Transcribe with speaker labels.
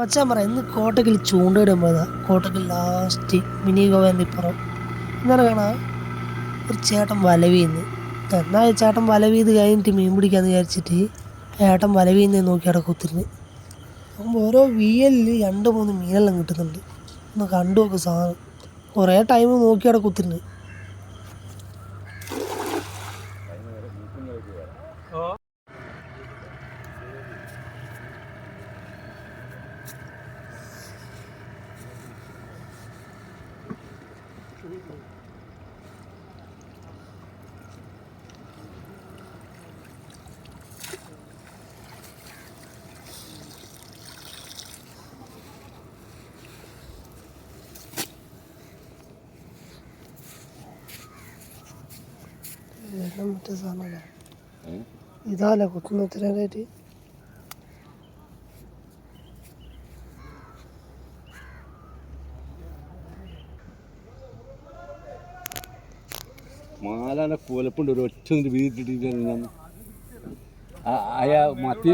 Speaker 1: മച്ചാൻ പറ ഇന്ന് കോട്ടക്കിൽ ചൂണ്ടയിടുമ്പോഴാണ് കോട്ടക്കിൽ last mini ഗോവന്റെ ഇപ്പുറം ഇന്നലെ കാണാം ഒരു ചേട്ടൻ വല വീന്ന് എന്നാൽ ചേട്ടൻ വല വീത് കഴിഞ്ഞിട്ട് മീൻ പിടിക്കാന്ന് വിചാരിച്ചിട്ട് ചേട്ടൻ വല വീന്ന് നോക്കി അവിടെ കുത്തിരുന്ന്. അപ്പം ഓരോ വീയലിൽ രണ്ട് മൂന്ന് മീനെല്ലാം കിട്ടുന്നുണ്ട്. ഒന്ന് കണ്ടു നോക്ക് സാധനം കുറേ ടൈം നോക്കി അവിടെ കുത്തിരുന്ന്. Mtazamo, itaala kutumia treledi
Speaker 2: മാലാനെ കോലപ്പുണ്ട് ഒരു ഒറ്റ വീട്ടിട്ട് അയാ മത്തി